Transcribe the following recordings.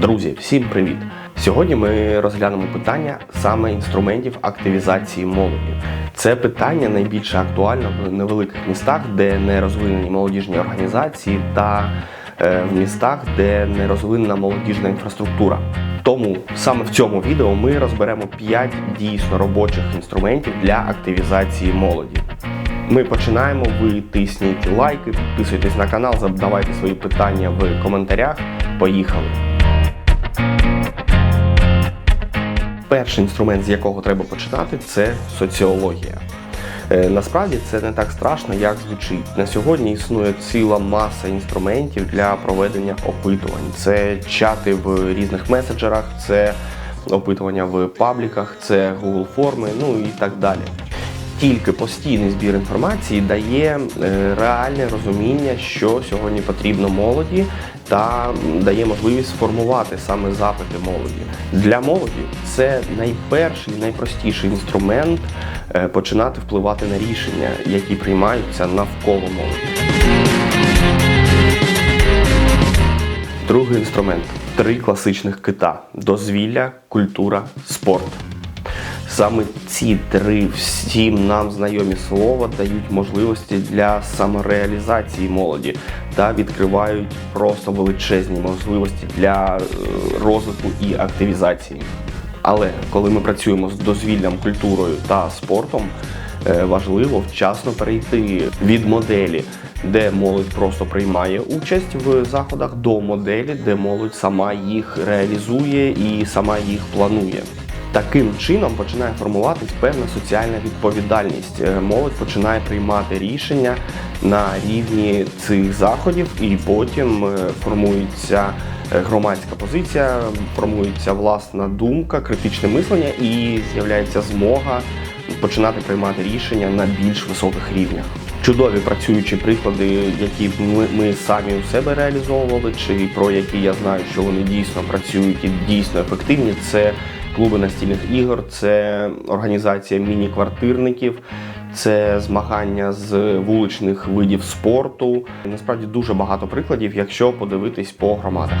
Друзі, всім привіт! Сьогодні ми розглянемо питання саме інструментів активізації молоді. Це питання найбільше актуально в невеликих містах, де не розвинені молодіжні організації, та е, в містах, де не розвинена молодіжна інфраструктура. Тому саме в цьому відео ми розберемо 5 дійсно робочих інструментів для активізації молоді. Ми починаємо. Ви тисніть лайки, підписуйтесь на канал, задавайте свої питання в коментарях. Поїхали! Перший інструмент, з якого треба починати, це соціологія. Е, Насправді це не так страшно, як звучить. На сьогодні існує ціла маса інструментів для проведення опитувань. Це чати в різних меседжерах, це опитування в пабліках, це Google форми, ну і так далі. Тільки постійний збір інформації дає е, реальне розуміння, що сьогодні потрібно молоді, та дає можливість сформувати саме запити молоді. Для молоді це найперший, найпростіший інструмент е, починати впливати на рішення, які приймаються навколо молоді. Другий інструмент три класичних кита: дозвілля, культура, спорт. Саме ці три всім нам знайомі слова дають можливості для самореалізації молоді та відкривають просто величезні можливості для е, розвитку і активізації. Але коли ми працюємо з дозвіллям, культурою та спортом, е, важливо вчасно перейти від моделі, де молодь просто приймає участь в заходах, до моделі, де молодь сама їх реалізує і сама їх планує. Таким чином починає формуватись певна соціальна відповідальність. Е, Молодь починає приймати рішення на рівні цих заходів, і потім е, формується е, громадська позиція, формується власна думка, критичне мислення, і з'являється змога починати приймати рішення на більш високих рівнях. Чудові працюючі приклади, які ми, ми самі у себе реалізовували, чи про які я знаю, що вони дійсно працюють і дійсно ефективні. Це клуби настільних ігор, це організація міні-квартирників, це змагання з вуличних видів спорту. Насправді дуже багато прикладів, якщо подивитись по громадах.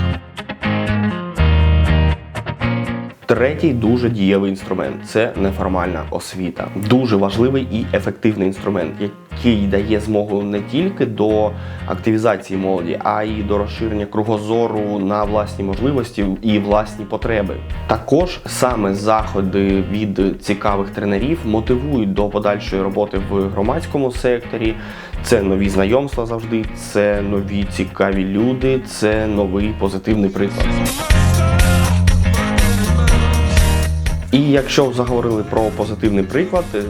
Третій дуже дієвий інструмент це неформальна освіта. Дуже важливий і ефективний інструмент, який дає змогу не тільки до активізації молоді, а й до розширення кругозору на власні можливості і власні потреби. Також саме заходи від цікавих тренерів мотивують до подальшої роботи в громадському секторі. Це нові знайомства завжди, це нові цікаві люди, це новий позитивний приклад. І якщо заговорили про позитивний приклад, е,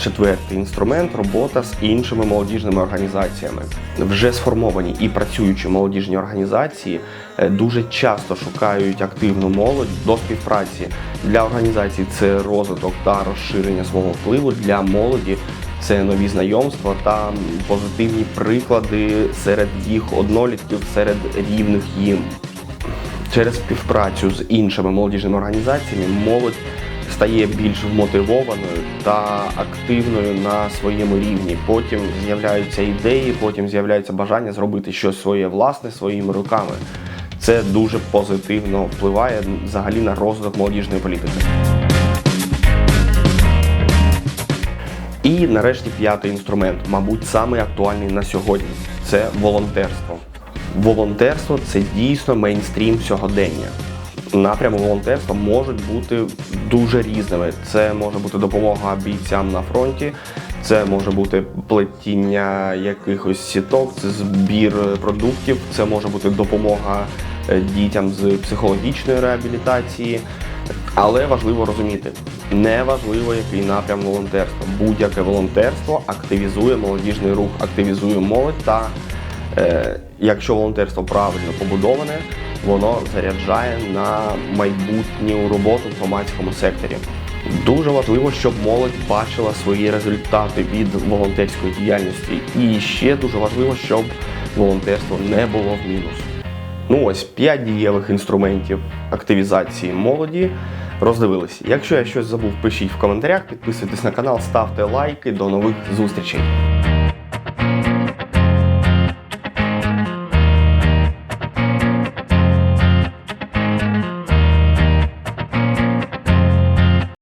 четвертий інструмент робота з іншими молодіжними організаціями. Вже сформовані і працюючі молодіжні організації е, дуже часто шукають активну молодь до співпраці. Для організацій це розвиток та розширення свого впливу для молоді. Це нові знайомства та позитивні приклади серед їх однолітків, серед рівних їм. Через співпрацю з іншими молодіжними організаціями молодь стає більш вмотивованою та активною на своєму рівні. Потім з'являються ідеї, потім з'являється бажання зробити щось своє власне своїми руками. Це дуже позитивно впливає взагалі на розвиток молодіжної політики. І нарешті п'ятий інструмент, мабуть, самий актуальний на сьогодні це волонтерство. Волонтерство це дійсно мейнстрім сьогодення. Напрями волонтерства можуть бути дуже різними. Це може бути допомога бійцям на фронті, це може бути плетіння якихось сіток, це збір продуктів, це може бути допомога е, дітям з психологічної реабілітації. Але важливо розуміти, не важливо, який напрям волонтерства. Будь-яке волонтерство активізує молодіжний рух, активізує молодь та якщо волонтерство правильно побудоване, воно заряджає на майбутню роботу в громадському секторі. Дуже важливо, щоб молодь бачила свої результати від волонтерської діяльності. І ще дуже важливо, щоб волонтерство не було в мінус. Ну ось п'ять дієвих інструментів активізації молоді. Роздивилися. Якщо я щось забув, пишіть в коментарях, підписуйтесь на канал, ставте лайки. До нових зустрічей.